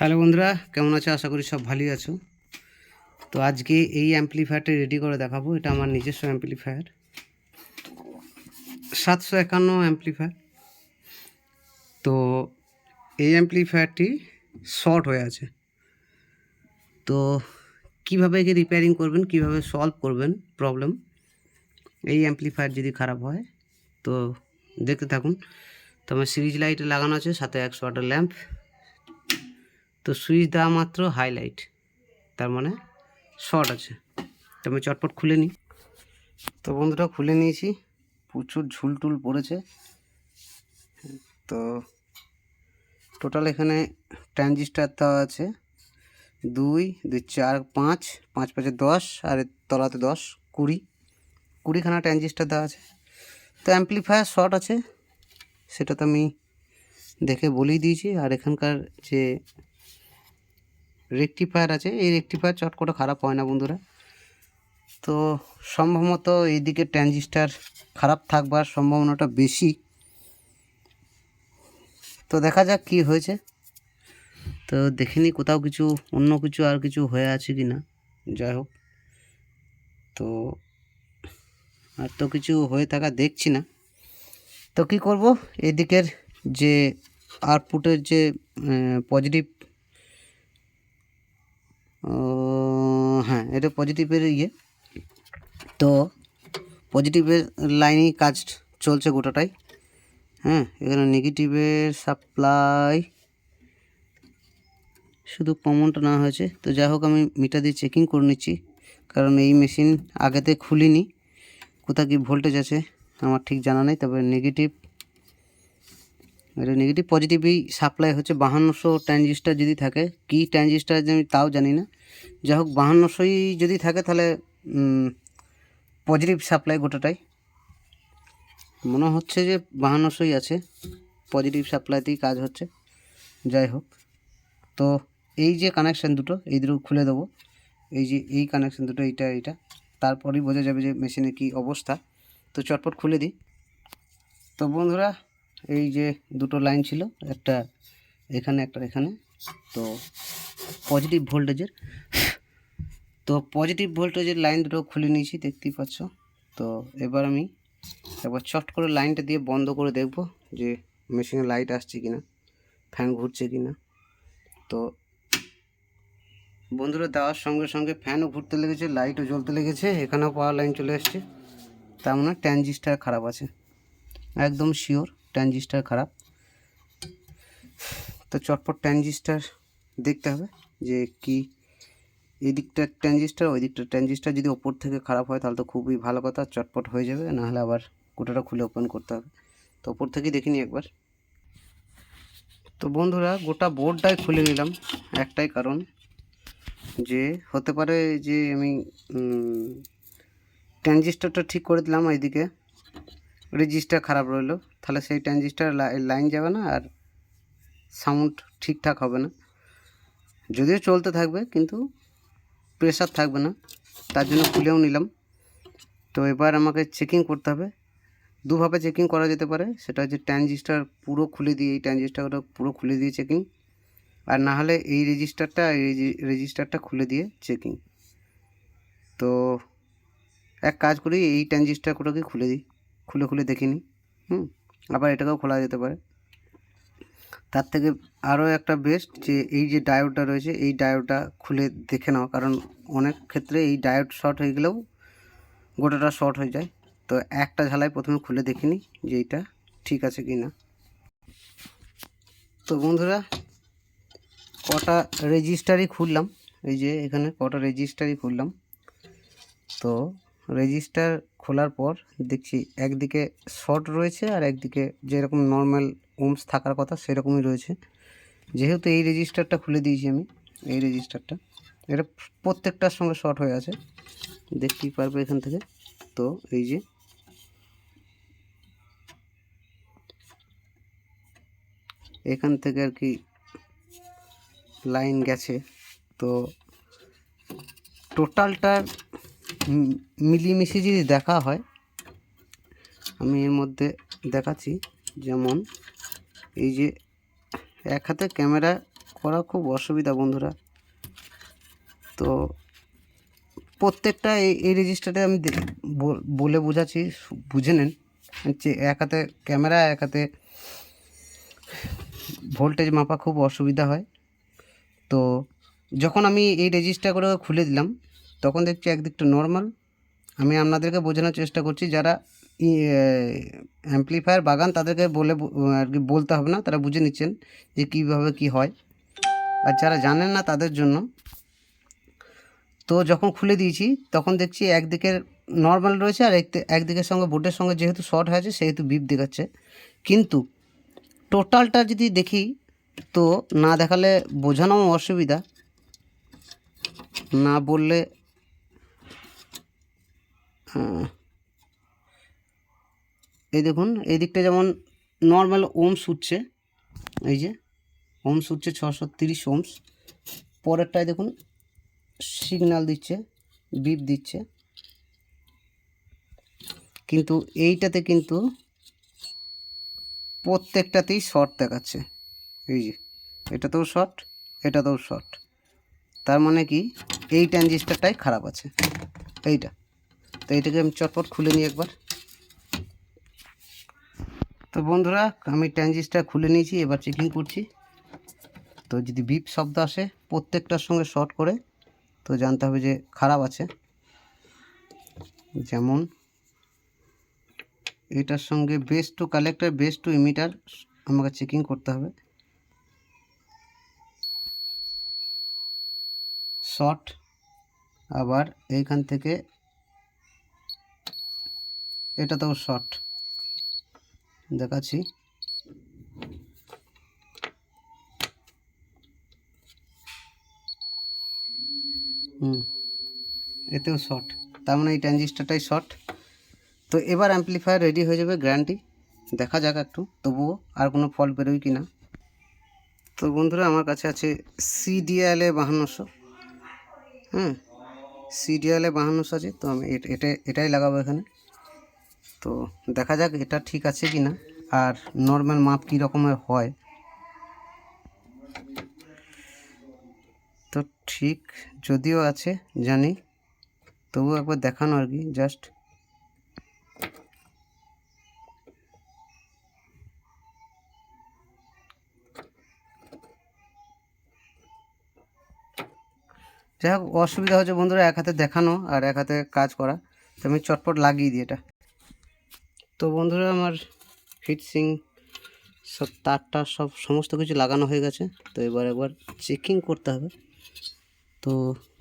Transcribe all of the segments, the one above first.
Hello বন্ধুরা, কেমন আছো? আশা করি সব ভালোই আছো। তো আজকে এই অ্যাম্পলিফায়ারটা রেডি করে দেখাবো। এটা আমার নিজস্ব অ্যাম্পলিফায়ার সাতশো একান্ন অ্যাম্পলিফায়ার তো এই অ্যাম্পলিফায়ারটি শর্ট হয়ে আছে। তো কীভাবে একে রিপেয়ারিং করবেন, কীভাবে সলভ করবেন প্রবলেম এই অ্যাম্পলিফায়ার যদি খারাপ হয়, তো দেখতে থাকুন। তো আমার সিরিজ লাইট লাগানো আছে, সাথে একশো ওয়াটের ল্যাম্প তো সুইচ দেওয়া মাত্র হাইলাইট তার মানে শর্ট আছে। তো আমি চটপট খুলে নিই। তো বন্ধুরা, খুলে নিয়েছি। প্রচুর ঝুল টুল পড়েছে। তো টোটাল এখানে ট্রানজিস্টার দেওয়া আছে। দুই দুই, চার, পাঁচ পাঁচ, পাঁচে দশ, আর তলাতে দশ, কুড়ি। কুড়িখানা ট্রানজিস্টার দেওয়া আছে। তো অ্যাম্পলিফায়ার শর্ট আছে। সেটা তো আমি দেখে বলেই দিয়েছি। আর এখানকার যে রেকটিফায়ার আছে। এই রেকটিফায়ার চট করে খারাপ হয় না বন্ধুরা। তো সম্ভবত এইদিকে ট্রানজিস্টার খারাপ থাকবার সম্ভাবনাটা বেশি। তো দেখা যাক কি হয়েছে। তো দেখিনি কোথাও কিছু, অন্য কিছু আর কিছু হয়ে আছে কি না। যাই হোক। তো আর তো কিছু হয়ে থাকা দেখছি না। তো কি করব? এদিকের যে আউটপুটের যে পজিটিভ হ্যাঁ এটা পজিটিভের ইয়ে। তো পজিটিভের লাইনেই কাজ চলছে গোটাটাই। হ্যাঁ এখানে নেগেটিভের সাপ্লাই শুধু কমনটা না হয়েছে। তো যাই হোক, আমি মিটার দিয়ে চেকিং করে নিচ্ছি। কারণ এই মেশিন আগেতে খুলিনি। কোথা কি ভোল্টেজ আছে, আমার ঠিক জানা নেই। তবে নেগেটিভ এটা নেগেটিভ পজিটিভই সাপ্লাই হচ্ছে বাহান্নশো ট্রানজিস্টার যদি থাকে। কী ট্রানজিস্টার আমি তাও জানি না। যাই হোক, বাহান্নশোই যদি থাকে তাহলে পজিটিভ সাপ্লাই গোটাটাই। মনে হচ্ছে যে বাহান্নশোই আছে পজিটিভ সাপ্লাইতেই কাজ হচ্ছে। যাই হোক, তো এই যে কানেকশান দুটো, এই দুটো খুলে দেবো। এই যে এই কানেকশান দুটো, এইটা এইটা। তারপরেই বোঝা যাবে যে মেশিনের কী অবস্থা। তো চটপট খুলে দিই। তো বন্ধুরা এই যে দুটো লাইন ছিল, একটা এখানে একটা এখানে। তো পজিটিভ ভোল্টেজের তো পজিটিভ ভোল্টেজের লাইন দুটো খুলে নিয়েছি, দেখতেই পাচ্ছ। তো এবার আমি একবার চট করে লাইনটা দিয়ে বন্ধ করে দেখব যে মেশিনে লাইট আসছে কি না ফ্যান ঘুরছে কি না তো বন্ধুরা, দেওয়ার সঙ্গে সঙ্গে ফ্যানও ঘুরতে লেগেছে লাইটও জ্বলতে লেগেছে, এখানেও পাওয়ার লাইন চলে এসছে। তার মানে ট্রানজিস্টার খারাপ আছে। একদম শিওর ট্রানজিস্টার খারাপ। তো চটপট ট্রানজিস্টার দেখতে হবে যে কি এই দিকটা ট্রানজিস্টার ওই দিকটা ট্রানজিস্টার যদি ওপর থেকে খারাপ হয় তাহলে তো খুবই ভালো কথা, চটপট হয়ে যাবে, নাহলে আবার গোটাটা খুলে ওপেন করতে হবে। তো ওপর থেকেই দেখিনি একবার। তো বন্ধুরা, গোটা বোর্ডটাই খুলে নিলাম। একটাই কারণ যে হতে পারে যে আমি ট্রানজিস্টারটা ঠিক করে দিলাম এইদিকে। রেজিস্টার খারাপ রইল। তাহলে সেই ট্রানজিস্টার লাইন যাবে না আর সাউন্ড ঠিকঠাক হবে না। যদিও চলতে থাকবে, কিন্তু প্রেশার থাকবে না। তার জন্য খুলেও নিলাম। তো এবার আমাকে চেকিং করতে হবে। দুভাবে চেকিং করা যেতে পারে। সেটা হচ্ছে ট্রানজিস্টার পুরো খুলে দিয়ে, এই ট্রানজিস্টারটা পুরো খুলে দিয়ে চেকিং আর না হলে এই রেজিস্টারটা এই রেজিস্টারটা খুলে দিয়ে চেকিং তো এক কাজ করি, এই ট্রানজিস্টারগুলোকে খুলে দিই। খুলে খুলে দেখে নিই হুম? আবার এটাকেও খোলা যেতে পারে। তার থেকে আরও একটা বেস্ট যে এই যে ডায়োডটা রয়েছে, এই ডায়োডটা খুলে দেখে নাও, কারণ অনেক ক্ষেত্রে এই ডায়োড শর্ট হয়ে গেলেও গোটাটা শর্ট হয়ে যায়। তো একটা ঝালাই প্রথমে খুলে দেখে নিই যে এইটা ঠিক আছে কি না। তো বন্ধুরা, কটা রেজিস্টারই খুললাম, এই যে এখানে কটা রেজিস্টারই খুললাম। তো রেজিস্টার খোলার পর দেখছি একদিকে শর্ট রয়েছে আর একদিকে যেরকম নর্মাল ওমস থাকার কথা সেরকমই রয়েছে। যেহেতু এই রেজিস্টারটা খুলে দিয়েছি আমি, এই রেজিস্টারটা এটা প্রত্যেকটার সঙ্গে শর্ট হয়ে আছে। দেখতেই পারবে এখান থেকে। তো এই যে এখান থেকে আর কি লাইন গেছে। তো টোটালটার মিলিমিশে যদি দেখা হয়, আমি এর মধ্যে দেখাচ্ছি, যেমন এই যে এক হাতে ক্যামেরা করা খুব অসুবিধা বন্ধুরা। তো প্রত্যেকটা এই রেজিস্টারে আমি বল- বোঝাচ্ছি, বুঝে নেন যে এক হাতে ক্যামেরা, এক হাতে ভোল্টেজ মাপা খুব অসুবিধা হয়। তো যখন আমি এই রেজিস্টার করে খুলে দিলাম তখন দেখছি একদিকটা নর্মাল আমি আপনাদেরকে বোঝানোর চেষ্টা করছি, যারা অ্যাম্পলিফায়ার বাগান তাদেরকে বলে আর কি বলতে হবে না, তারা বুঝে নিচ্ছেন যে কীভাবে কি হয়। আর যারা জানেন না তাদের জন্য, তো যখন খুলে দিয়েছি, তখন দেখছি একদিকের নর্মাল রয়েছে আর একদি- একদিকের সঙ্গে বোর্ডের সঙ্গে যেহেতু শর্ট হয়েছে সেহেতু বিপ দেখাচ্ছে। কিন্তু টোটালটা যদি দেখি, তো না দেখালে বোঝানো অসুবিধা। না বললে আহ, এই দেখুন এই দিকটা যেমন নর্মাল ওমস উঠছে এই যে ওমস উঠছে ছশো তিরিশ ওমস পরেরটায় দেখুন সিগন্যাল দিচ্ছে বিপ দিচ্ছে। কিন্তু এইটাতে কিন্তু প্রত্যেকটাতেই শর্ট দেখাচ্ছে। এই যে এটাতেও শর্ট এটাতেও শর্ট তার মানে কি এই ট্রানজিস্টারটাই খারাপ আছে। এইটা। তো এটাকে আমি চটপট খুলে নিই একবার। তো বন্ধুরা, আমি ট্রানজিস্টার খুলে নিয়েছি, এবার চেকিং করছি। তো যদি বিপ শব্দ আসে, প্রত্যেকটার সঙ্গে শর্ট করে, তো জানতে হবে যে খারাপ আছে। যেমন, এটার সঙ্গে base to collector base to emitter আমাকে চেকিং করতে হবে। শর্ট আবার এইখান থেকে এটাতেও শর্ট দেখাচ্ছি। হুম, এতেও শর্ট তার মানে এই ট্রানজিস্টারটাই শর্ট তো এবার অ্যাম্পলিফায়ার রেডি হয়ে যাবে গ্যারান্টি দেখা যাক একটু, তবুও আর কোনো ফল বেরোয় কি না তো বন্ধুরা, আমার কাছে আছে সিডিএলএ বাহান্নশো। হ্যাঁ সিডিএলএ বাহান্নশো আছে, তো আমি এট- এটা, এটাই লাগাবো এখানে। তো দেখা যাক এটা ঠিক আছে কি না আর নর্মাল মাপ কী রকমের হয়? তো ঠিক যদিও আছে, জানি। তবু একবার দেখানো আর কি জাস্ট যাই হোক, অসুবিধা হচ্ছে বন্ধুরা, এক হাতে দেখানো আর এক হাতে কাজ করা। তো আমি চটপট লাগিয়ে দিই এটা। তো বন্ধুরা আমার ফিটসিং সব তারটা, সব সমস্ত কিছু লাগানো হয়ে গেছে। তো এবার একবার চেকিং করতে হবে। তো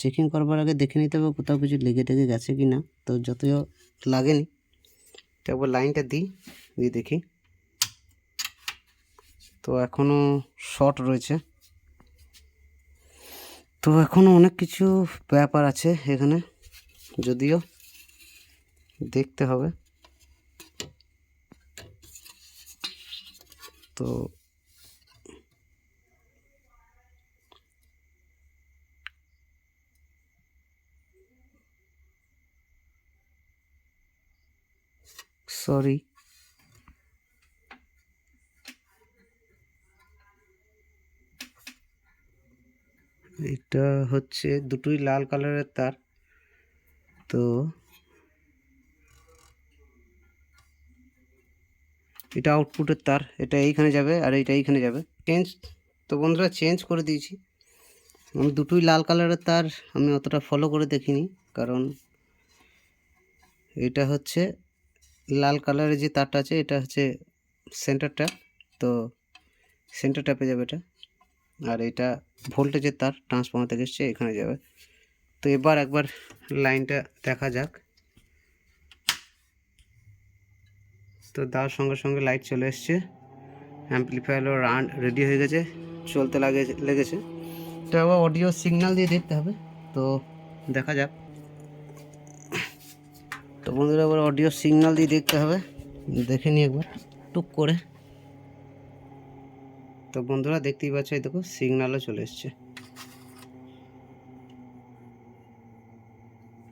চেকিং করবার আগে দেখে নিতে হবে কোথাও কিছু লেগে টেগে গেছে কি না। তো যতও লাগেনি। তো একবার লাইনটা দিই, দিয়ে দেখি। তো এখনও শর্ট রয়েছে। তো এখনও অনেক কিছু ব্যাপার আছে এখানে, যদিও দেখতে হবে। তো সরি। এটা হচ্ছে দুটোই লাল কালারের তার তো এটা আউটপুটের তার, এটা এইখানে যাবে আর এটা এইখানে যাবে। চেঞ্জ তো বন্ধুরা চেঞ্জ করে দিয়েছি। আমি দুটোই লাল কালারের তার, আমি অতটা ফলো করে দেখিনি, কারণ এটা হচ্ছে লাল কালারের যে তারটা আছে, এটা হচ্ছে সেন্টার ট্যাপ তো সেন্টার ট্যাপে যাবে এটা। আর এটা ভোল্টেজের তার ট্রান্সফর্মার থেকে এসছে, এখানে যাবে। তো এবার একবার লাইনটা দেখা যাক। তো তার সঙ্গে সঙ্গে লাইট চলে এসছে। অ্যাম্পলিফায়ারও রান রেডি হয়ে গেছে, চলতে লাগে, লেগেছে। তো আবার অডিও সিগন্যাল দিয়ে দেখতে হবে, তো দেখা যাক। তো বন্ধুরা, আবার অডিও সিগন্যাল দিয়ে দেখতে হবে, দেখে নিই একবার, টুক করে। তো বন্ধুরা, দেখতেই পাচ্ছ, এই দেখো সিগন্যালও চলে এসছে।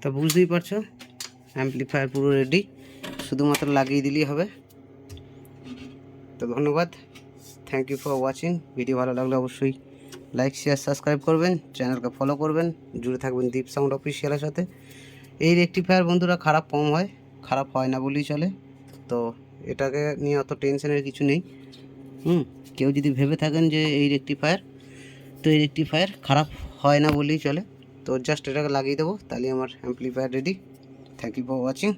তো বুঝতেই পারছ অ্যাম্পলিফায়ার পুরো রেডি শুধুমাত্র লাগিয়ে দিলেই হবে। তো ধন্যবাদ। Thank you for watching video ভালো লাগলে অবশ্যই লাইক শেয়ার সাবস্ক্রাইব করবেন। চ্যানেলকে ফলো করবেন। জুড়ে থাকবেন দীপ সাউন্ড অফিসিয়ালের সাথে। এই রেকটিফায়ার বন্ধুরা খারাপ কম হয়। খারাপ হয় না বলেই চলে। তো এটাকে নিয়ে অত টেনশনের কিছু নেই। হুম, কেউ যদি ভেবে থাকেন যে এই রেকটিফায়ার তো এই রেকটিফায়ার খারাপ হয় না বলেই চলে। তো জাস্ট এটাকে লাগিয়ে দেবো। তাহলে আমার amplifier ready thank you for watching